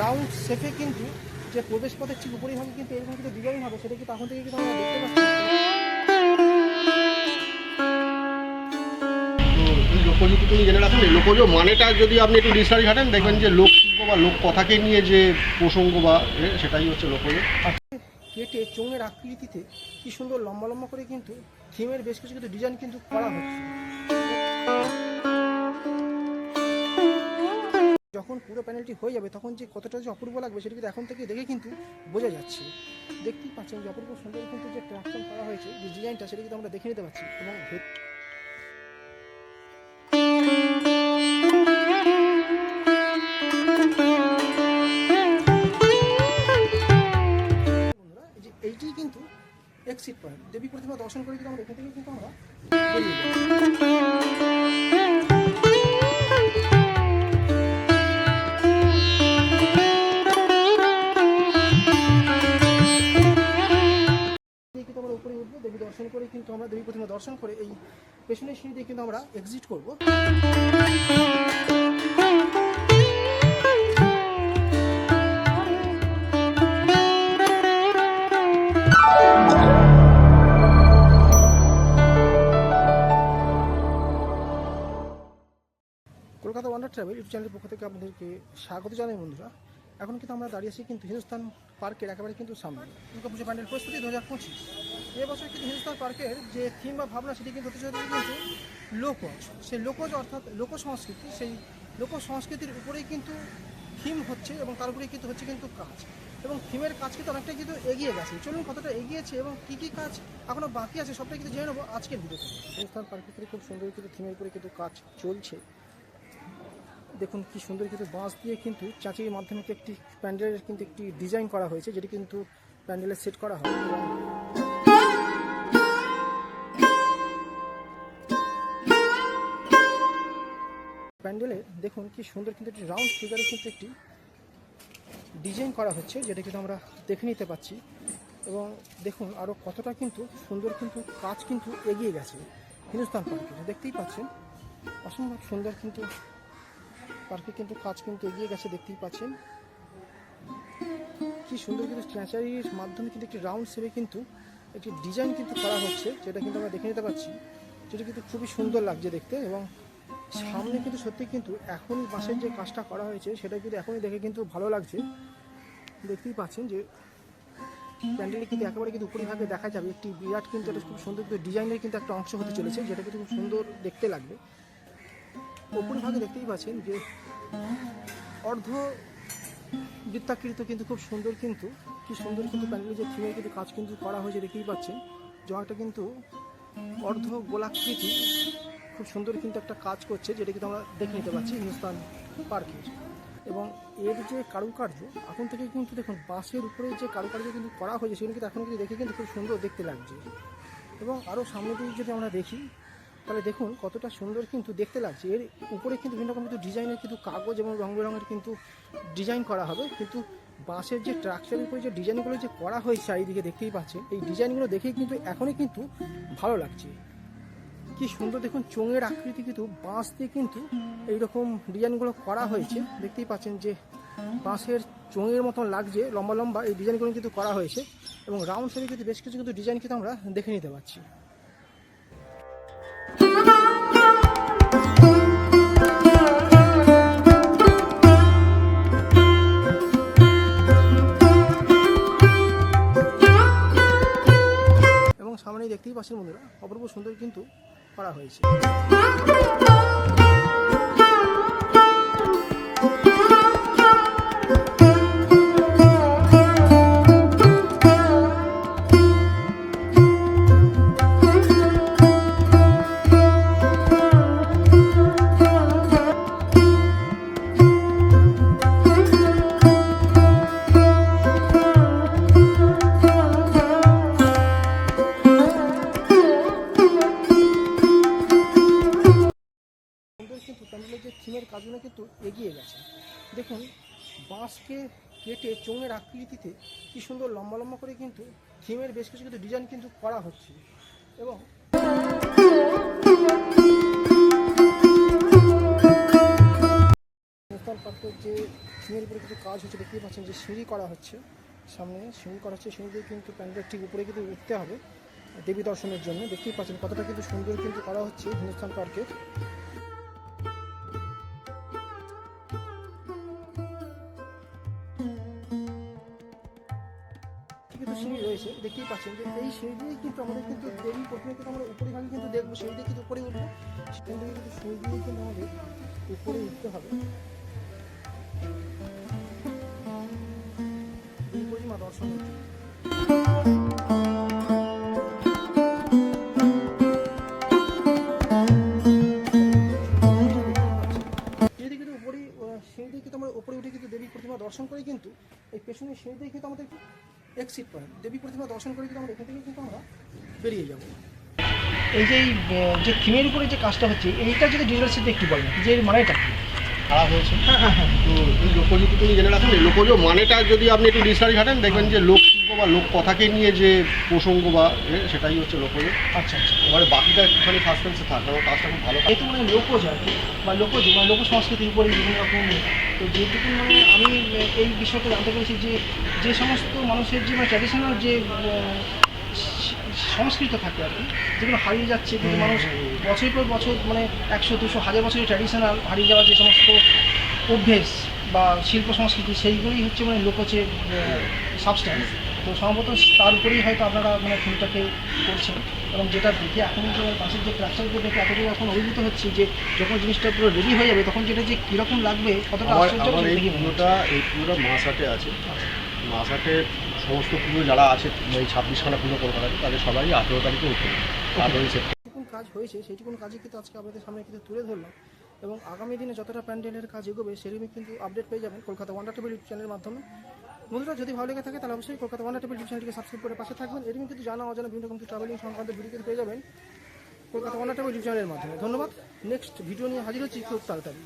Round শেপে কিন্তু যে প্রবেশ পথের ঠিক উপরেই হবে কিন্তু এরকম কিন্তু ডিজাইন হবে সেটা কি তখন থেকে কিন্তু আমরা দেখতে পাচ্ছি? লোকজ জেনে রাখুন লোকজ মানেটা যদি আপনি একটু ডিকশনারি ঘাটেন দেখবেন যে লোক বা লোক কথাকে নিয়ে যে প্রসঙ্গ বা সেটাই হচ্ছে লোকজ কেটে চোঙের আকৃতিতে কি সুন্দর লম্বা লম্বা করে কিন্তু থিমের বেশ কিছু কিন্তু ডিজাইন কিন্তু করা হচ্ছে। যখন পুরো প্যানেলটি হয়ে যাবে, তখন যে কতটা যে অপূর্ব লাগবে সেটা কিন্তু এখন থেকে দেখে কিন্তু বোঝা যাচ্ছে। দেখতেই পাচ্ছেন যে অপূর্ব সুন্দর কিন্তু যে ট্রাকশন করা হয়েছে, যে ডিজাইনটা সেটা কিন্তু আমরা দেখে নিতে পারছি। এবং এইটি কিন্তু এক্সিট পয়েন্ট দেবী প্রতিমা দর্শন করে কিন্তু আমরা এখান থেকে কিন্তু আমরা করে কিন্তু আমরা দেবী প্রতিমা দর্শন করে এই পেছনের সিঁড়ি দিয়ে কিন্তু আমরা এক্সিট করব। কলকাতা ওয়ান্ডার ট্রাভেল ইউটিউব চ্যানেলের পক্ষ থেকে আপনাদেরকে স্বাগত জানাই বন্ধুরা। এখন কিন্তু আমরা দাঁড়িয়ে আছি কিন্তু হিন্দুস্তান পার্কের একেবারে কিন্তু সামনে। দুর্গা পুজো প্যান্ডেল প্রস্তুতি দু হাজার পঁচিশ। এবছর কিন্তু হিন্দুস্তান পার্কের যে থিম বা ভাবনা, সেটি কিন্তু হতে কিন্তু লোকজ সেই লোকজ অর্থাৎ লোক সংস্কৃতি, সেই লোক সংস্কৃতির উপরেই কিন্তু থিম হচ্ছে এবং তার উপরেই কিন্তু হচ্ছে কিন্তু কাজ। এবং থিমের কাজ কিন্তু অনেকটাই কিন্তু এগিয়ে গেছে। চলুন কতটা এগিয়েছে এবং কী কী কাজ এখনও বাকি আছে, সবটাই কিন্তু জেনে নেব আজকের ভিডিওতে। হিন্দুস্তান পার্কের খুব সুন্দর কিন্তু থিমের উপরে কিন্তু কাজ চলছে। দেখুন কি সুন্দর কিন্তু বাঁশ দিয়ে কিন্তু চাচির মাধ্যমে একটি প্যান্ডেলের কিন্তু একটি ডিজাইন করা হয়েছে, যেটি কিন্তু প্যান্ডেলে সেট করা হয়। প্যান্ডেলে দেখুন কি সুন্দর কিন্তু একটি রাউন্ড ফিগারে কিন্তু একটি ডিজাইন করা হচ্ছে, যেটা কিন্তু আমরা দেখে নিতে পাচ্ছি। এবং দেখুন আরও কতটা কিন্তু সুন্দর কিন্তু কাজ কিন্তু এগিয়ে গেছে। হিন্দুস্তান পার্কে দেখতেই পাচ্ছেন। অসম্ভব সুন্দর কিন্তু পার্কে কিন্তু কাজ কিন্তু এগিয়ে গেছে, দেখতেই পাচ্ছেন। কি সুন্দর কিন্তু স্ট্যাচারির মাধ্যমে কিন্তু একটি রাউন্ড শেপে কিন্তু একটি ডিজাইন কিন্তু করা হচ্ছে, যেটা কিন্তু আমরা দেখে নিতে পারছি। যেটা কিন্তু খুবই সুন্দর লাগছে দেখতে এবং সামনে কিন্তু সত্যি কিন্তু এখন বাসের যে কাজটা করা হয়েছে, সেটা কিন্তু এখনই দেখে কিন্তু ভালো লাগছে। দেখতেই পাচ্ছেন যে প্যান্ডেলে কিন্তু একেবারে কিন্তু উপরিভাগে দেখা যাবে, একটি বিরাট কিন্তু একটা খুব সুন্দর ডিজাইনের কিন্তু একটা অংশ হতে চলেছে, যেটা কিন্তু খুব সুন্দর দেখতে লাগবে। ওপর ভাগে দেখতেই পাচ্ছেন যে অর্ধ বৃত্তাকৃত কিন্তু খুব সুন্দর কিন্তু, কি সুন্দর কিন্তু প্যান্ডেলের যে থিমের কিন্তু কাজ কিন্তু করা হয়েছে দেখতেই পাচ্ছেন। জয়টা কিন্তু অর্ধ গোলাকৃতি, খুব সুন্দর কিন্তু একটা কাজ করছে যেটা কিন্তু আমরা দেখে নিতে পারছি হিন্দুস্তান পার্কের এবং এর যে কারুকার্য, এখন থেকে কিন্তু দেখুন, বাঁশের উপরে যে কারুকার্য কিন্তু করা হয়েছে সেগুলো কিন্তু এখন কিন্তু দেখে কিন্তু খুব সুন্দর দেখতে লাগছে। এবং আরও সামনে দিয়ে যদি আমরা দেখি তাহলে দেখুন কতটা সুন্দর কিন্তু দেখতে লাগছে। এর উপরে কিন্তু বিভিন্ন রকম কিন্তু ডিজাইনের কিন্তু কাগজ এবং রং বেরঙের কিন্তু ডিজাইন করা হবে। কিন্তু বাঁশের যে ট্রাকচারের উপরে যে ডিজাইনগুলো যে করা হয়েছে চারিদিকে দেখতেই পাচ্ছেন, এই ডিজাইনগুলো দেখেই কিন্তু এখনই কিন্তু ভালো লাগছে। কি সুন্দর দেখুন চোঙের আকৃতি কিন্তু বাঁশ দিয়ে কিন্তু এইরকম ডিজাইনগুলো করা হয়েছে। দেখতেই পাচ্ছেন যে বাঁশের চোঙের মতন লাগছে, লম্বা লম্বা এই ডিজাইনগুলো কিন্তু করা হয়েছে। এবং রাউন্ড শেপে কিন্তু বেশ কিছু কিন্তু ডিজাইন কিন্তু আমরা দেখে নিতে পারছি। পাচ্ছেন বন্ধুরা অপূর্ব সুন্দর কিন্তু করা হয়েছে। যে থিমের কাজগুলো কিন্তু এগিয়ে গেছে। দেখুন, বাঁশকে কেটে চোঙের আকৃতিতে কি সুন্দর লম্বা লম্বা করে কিন্তু থিমের বেশ কিছু কিন্তু ডিজাইন কিন্তু করা হচ্ছে। এবং হিন্দুস্তান পার্ক যে থিমের উপরে কিছু কাজ হচ্ছে, দেখতেই পাচ্ছেন যে সিঁড়ি করা হচ্ছে। সামনে সিঁড়ি করা হচ্ছে, সিঁড়ি দিয়ে কিন্তু প্যান্ডেলের ঠিক উপরে কিন্তু উঠতে হবে দেবী দর্শনের জন্য। দেখতেই পাচ্ছেন কতটা কিন্তু সুন্দর কিন্তু করা হচ্ছে হিন্দুস্তান পার্কে দেখতেই পাচ্ছেন, যে এই সিঁড়ি দিয়ে কিন্তু আমাদের কিন্তু দেবী প্রথমে কিন্তু আমরা উপরে ভাগে কিন্তু দেখব সিঁড়ি দিয়ে কিন্তু উপরে উঠবো। সেখান থেকে কিন্তু সিঁড়ি দিয়ে কিন্তু আমাদের উপরে উঠতে হবে। প্রতিমা দর্শন সিঁড়ি দিয়ে কিন্তু আমরা উপরে উঠে কিন্তু দেবী প্রতিমা দর্শন করে কিন্তু, এই পেছনের সিঁড়ি দিয়ে কিন্তু আমাদের এক্সিট পয়েন্ট দেবী প্রতিমা দর্শন করে কিন্তু আমরা এখান থেকে কিন্তু আমরা বেরিয়ে যাব। এই যে এই, যে থিমের উপরে যে কাজটা হচ্ছে এইটা যদি ডিজিটাল সেটে একটু বলেন যে এর মানেটা কি? খারাপ হয়েছে হ্যাঁ হ্যাঁ হ্যাঁ তো এই তুমি জেনে রাখেন লোকজ মানেটা যদি আপনি একটু ডিকশনারি ঘাটেন দেখবেন যে লোকশিল্প বা লোক কথাকে নিয়ে যে প্রসঙ্গ বা এ, সেটাই হচ্ছে লোকজ আচ্ছা আচ্ছা। এবারে বাকিটা একটুখানি সাসপেন্সে থাক কারণ কাজটা খুব ভালো এই তো মানে লোকজ আর কি বা লোকজ মানে লোক সংস্কৃতির উপরে বিভিন্ন রকম তো যেটুকু মানে আমি আহ, এই বিষয়টা জানতে পেরেছি যে যে সমস্ত মানুষের যে মানে ট্র্যাডিশনাল যে আহ, স- সংস্কৃত থাকে আর কি যেগুলো হারিয়ে যাচ্ছে কিন্তু মানুষ বছর পর বছর মানে একশো দুশো হাজার বছরের ট্র্যাডিশনাল হারিয়ে যাওয়া যে সমস্ত অভ্যেস বা শিল্প সংস্কৃতি সেইগুলোই হচ্ছে মানে লোকচের সাবস্ট্যান্স তো সম্ভবত তার উপরেই হয়তো আপনারা মানে থিমটাকে করছেন। এবং যেটা দেখে এখন যে পাশের যে ক্লাস্টারগুলো দেখে এতটুকু এখন অভিভূত হচ্ছে যে যখন জিনিসটা পুরো রেডি হয়ে যাবে তখন যেটা যে কীরকম লাগবে কতটা আশ্চর্য এই। পুরোটা এই পুরোটা মাসাটে আছে। মাসাটে সমস্ত পুজো যারা আছে এই ছাব্বিশ ছাব্বিশখানা পুজো কলকাতাতে তাদের সবাই আঠেরো তারিখে উঠবে। আঠেরোই সেপ্টেম্বর। কাজ হয়েছে সেইটুকুন কাজই কিন্তু আজকে আপনাদের সামনে কিন্তু তুলে ধরলাম। এবং আগামী দিনে যতটা প্যান্ডেলের কাজ এগোবে, সেরকমই কিন্তু আপডেট পেয়ে যাবেন কলকাতা ওয়ান্ডার টেবিল ইউটিউব চ্যানেলের মাধ্যমে। বন্ধুরা, যদি ভালো লেগে থাকে, তাহলে অবশ্যই কলকাতা ওয়ান্ডার টেবিল ইউটিউব চ্যানেলটিকে সাবস্ক্রাইব করে পাশে থাকবেন। এরকম কিন্তু জানা অজানা বিভিন্ন রকম ট্রাভেলিং সংক্রান্ত ভিডিও কিন্তু পেয়ে যাবেন কলকাতা ওয়ান্ডার টেবিল ইউটিউব চ্যানেলের মাধ্যমে। ধন্যবাদ। নেক্সট ভিডিও নিয়ে হাজির হচ্ছি খুব তাড়াতাড়ি।